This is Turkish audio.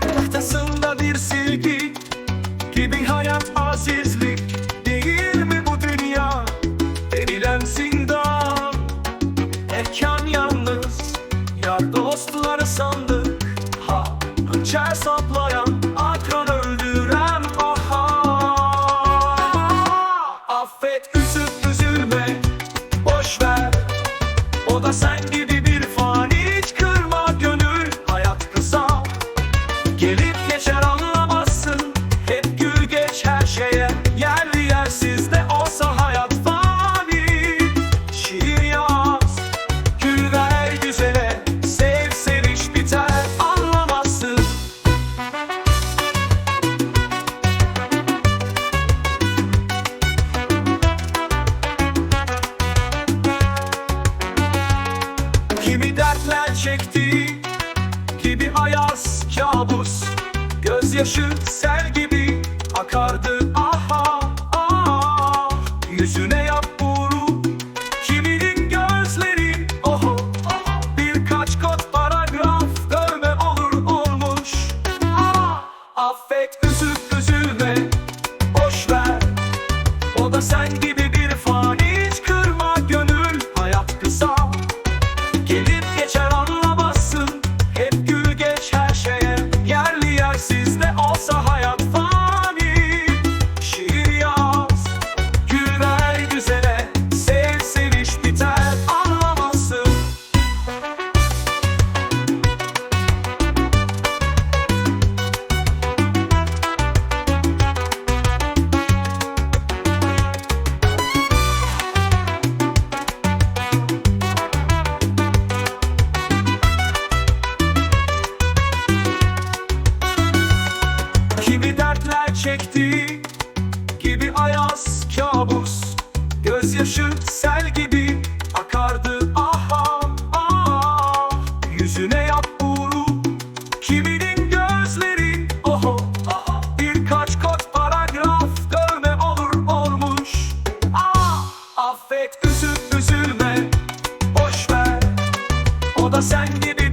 Tahtasında bir silgi gibi hayat azizlik Değil mi bu dünya? Denilen zindan Erken yalnız yar dostları sandık. Ha hançer saplayan Gözyaşı sel gibi akardı. Aha ah Yüzüne yap vuru Kiminin gözleri? Oho Birkaç kot paragraf dövme olur olmuş. Ah, Affet üzüp üzülme. Boş ver. O da sen Gözyaşı sel gibi akardı. Aha aha. Yüzüne yap uğru kiminin gözleri? Oho aha. Birkaç kot paragraf dövme olur olmuş. Ah Affet üzül üzülme. Boş ver. O da sen gibi.